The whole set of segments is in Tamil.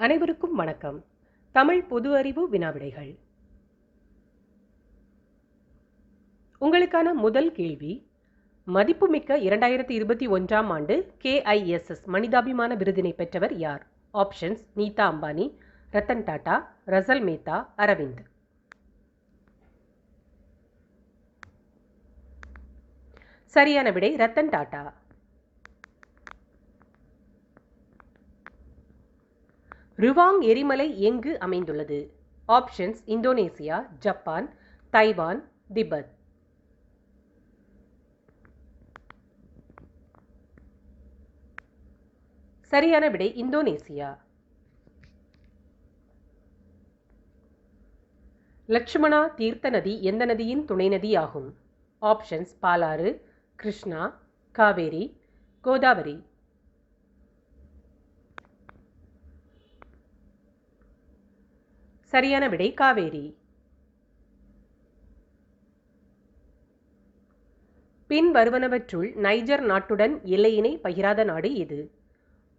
அனைவருக்கும் வணக்கம். தமிழ் பொது அறிவு வினாவிடைகள். உங்களுக்கான முதல் கேள்வி மதிப்புமிக்க இரண்டாயிரத்தி இருபத்தி ஒன்றாம் ஆண்டு கேஐஎஸ்எஸ் மனிதாபிமான விருதினை பெற்றவர் யார்? Options Nita Ambani Ratan Tata Russell Mehta Aravind. சரியான விடை ரத்தன் டாடா ருவாங் எரிமலை எங்கு அமைந்துள்ளது? Options Indonesia Japan Taiwan Tibet. சரியான விடை இந்தோனேசியா. லட்சுமணா தீர்த்த நதி எந்த நதியின் துணை நதி ஆகும்? ஆப்ஷன்ஸ் பாலாறு கிருஷ்ணா காவேரி கோதாவரி. சரியான விடை காவேரி. பின் வருவனவற்றுள் நைஜர் நாட்டுடன் எல்லையினை பகிராத நாடு எது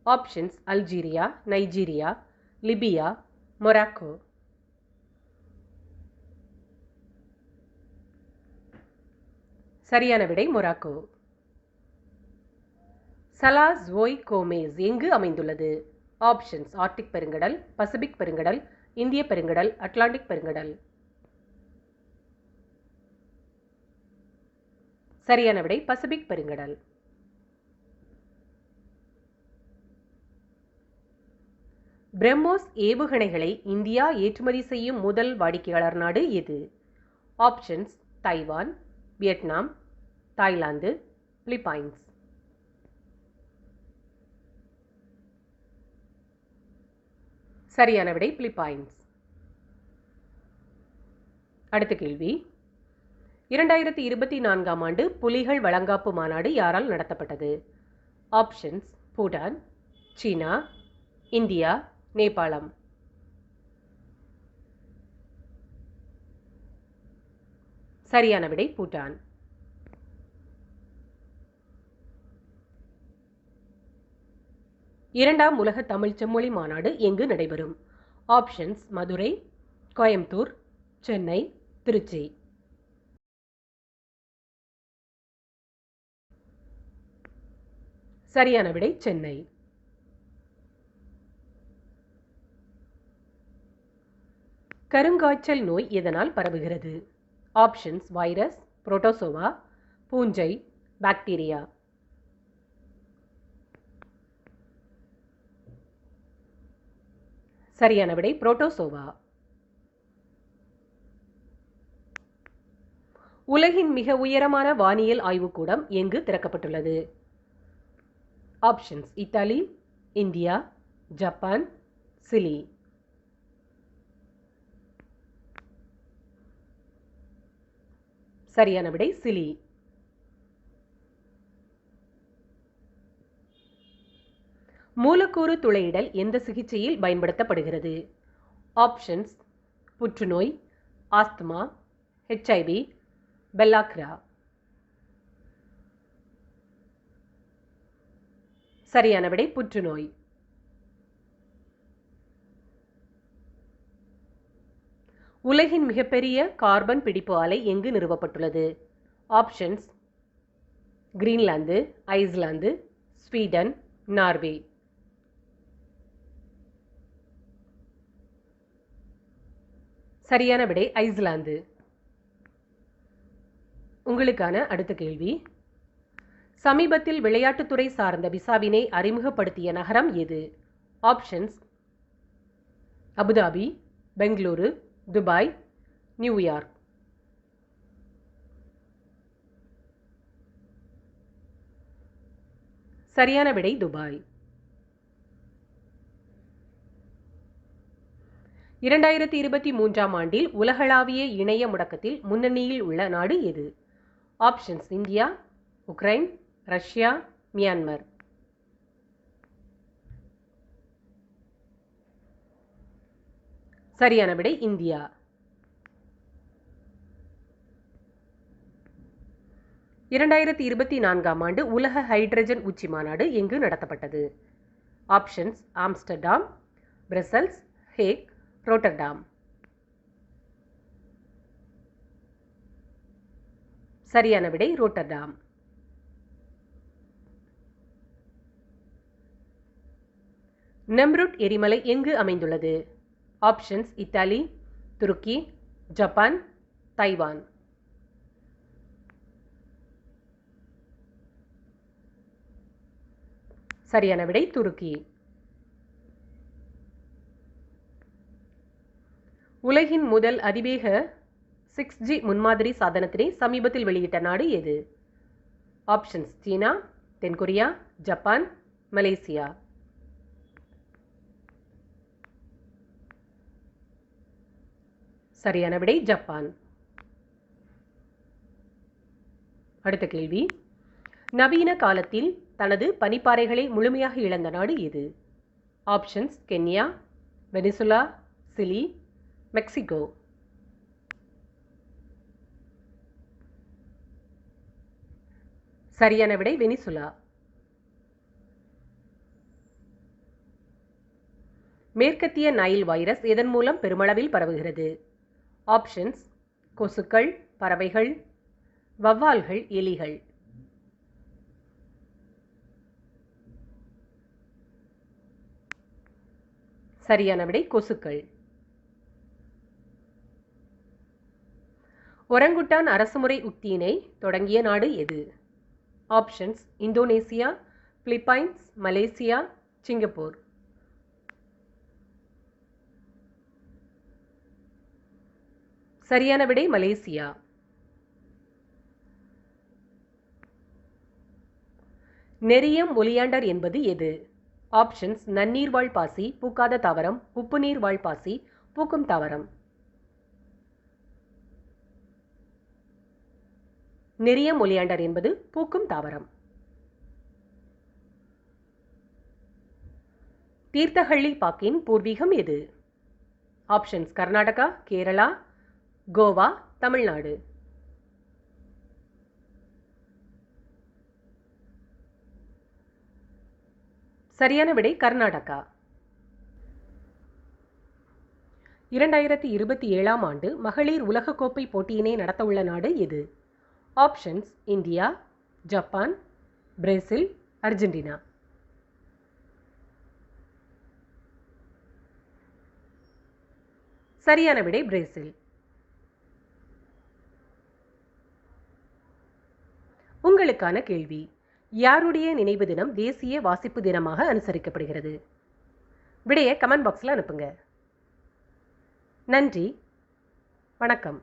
options Algeria Nigeria Libya Morocco. சரியான விடை மொராக்கோ. சலாஸ் ஓய் கோமேஸ் எங்கு அமைந்துள்ளது? ஆப்ஷன்ஸ் ஆர்டிக் பெருங்கடல் பசிபிக் பெருங்கடல் இந்திய பெருங்கடல் அட்லாண்டிக் பெருங்கடல். சரியான விடை பசிபிக் பெருங்கடல். பிரம்மோஸ் ஏவுகணைகளை இந்தியா ஏற்றுமதி செய்யும் முதல் வாடிக்கையாளர் நாடு எது? Options Taiwan Vietnam Thailand Philippines. சரியான விடை பிலிப்பைன்ஸ் அடுத்த கேள்வி. இரண்டாயிரத்தி இருபத்தி நான்காம் ஆண்டு புலிகள் வழங்காப்பு மாநாடு யாரால் நடத்தப்பட்டது? ஆப்ஷன்ஸ் பூட்டான் சீனா இந்தியா நேபாளம். சரியான விடை பூட்டான் இரண்டாம் உலக தமிழ் செம்மொழி மாநாடு எங்கு நடைபெறும்? ஆப்ஷன்ஸ் மதுரை கோயம்புத்தூர் சென்னை திருச்சி. சரியான விடை சென்னை. கருங்காய்ச்சல் நோய் எதனால் பரவுகிறது? ஆப்ஷன்ஸ் வைரஸ் புரோட்டோசோவா பூஞ்சை பாக்டீரியா. சரியான விடை புரோட்டோசோவா. உலகின் மிக உயரமான வானியல் ஆய்வுக்கூடம் எங்கு திறக்கப்பட்டுள்ளது? Options Italy India Japan Chile. சரியான விடை சிலி. மூலக்கூறு துளையிடல் எந்த சிகிச்சையில் பயன்படுத்தப்படுகிறது? ஆப்ஷன்ஸ் புற்றுநோய் ஆஸ்துமா ஹெச்ஐவி பெல்லாக்ரா. சரியான விடை புற்றுநோய். உலகின் மிகப்பெரிய கார்பன் பிடிப்பு ஆலை எங்கு நிறுவப்பட்டுள்ளது? Options Greenland Iceland Sweden Norway. சரியான விடை ஐஸ்லாந்து. உங்களுக்கான அடுத்த கேள்வி. சமீபத்தில் விளையாட்டுத்துறை சார்ந்த விசாவினை அறிமுகப்படுத்திய நகரம் எது? Options. Abu Dhabi Bengaluru Dubai New York. சரியான விடை துபாய். இரண்டாயிரத்தி இருபத்தி மூன்றாம் ஆண்டில் உலகளாவிய இணைய முடக்கத்தில் முன்னணியில் உள்ள நாடு எது? Options India Ukraine Russia Myanmar. சரியான விடை இந்தியா. இரண்டாயிரத்தி இருபத்தி நான்காம் ஆண்டு உலக ஹைட்ரஜன் உச்சி மாநாடு எங்கு நடத்தப்பட்டது? Options Amsterdam Brussels Hague Rotterdam. சரியான விடை ரோட்டர்டாம். நெம்ருட் எரிமலை எங்கு அமைந்துள்ளது? ஆப்ஷன்ஸ் இத்தாலி துருக்கி ஜப்பான் தைவான். சரியான விடை துருக்கி. உலகின் முதல் அதிவேக சிக்ஸ் ஜி முன்மாதிரி சாதனத்தினை சமீபத்தில் வெளியிட்ட நாடு எது? ஆப்ஷன்ஸ் சீனா தென்கொரியா ஜப்பான் மலேசியா. சரியான விடை ஜப்பான். அடுத்த கேள்வி. நவீன காலத்தில் தனது பனிப்பாறைகளை முழுமையாக இழந்த நாடு எது? Options Kenya Venezuela Chile Mexico. சரியான விடை வெனிசுலா. மேற்கத்திய நைல் வைரஸ் எதன் மூலம் பெருமளவில் பரவுகிறது? ஆப்ஷன்ஸ் கொசுக்கள் பறவைகள் வவ்வால்கள் எலிகள். சரியான விடை கொசுக்கள். ஒரங்குட்டான் அரசுமுறை உக்தியினை தொடங்கிய நாடு எது? Options Indonesia Philippines Malaysia Singapore சரியான விடை மலேசியா. நெறியம் ஒலியாண்டர் என்பது எது? ஆப்ஷன்ஸ் நன்னீர் வாழ் பாசி பூக்காத தாவரம் உப்பு நீர் வாழ் பாசி பூக்கும் தாவரம். நெறியம் ஒலியாண்டர் என்பது பூக்கும் தாவரம். தீர்த்தஹள்ளி பாக்கின் பூர்வீகம் எது? ஆப்ஷன்ஸ் கர்நாடகா கேரளா கோவா தமிழ்நாடு. சரியான விடை கர்நாடகா. இரண்டாயிரத்தி இருபத்தி ஏழாம் ஆண்டு மகளிர் உலகக்கோப்பை போட்டியினை நடத்தவுள்ள நாடு எது? Options India Japan Brazil Argentina சரியான விடை பிரேசில் உங்களுக்கான கேள்வி யாருடைய நினைவு தினம் தேசிய வாசிப்பு தினமாக அனுசரிக்கப்படுகிறது? விடையை கமெண்ட் பாக்ஸில் அனுப்புங்க. நன்றி வணக்கம்.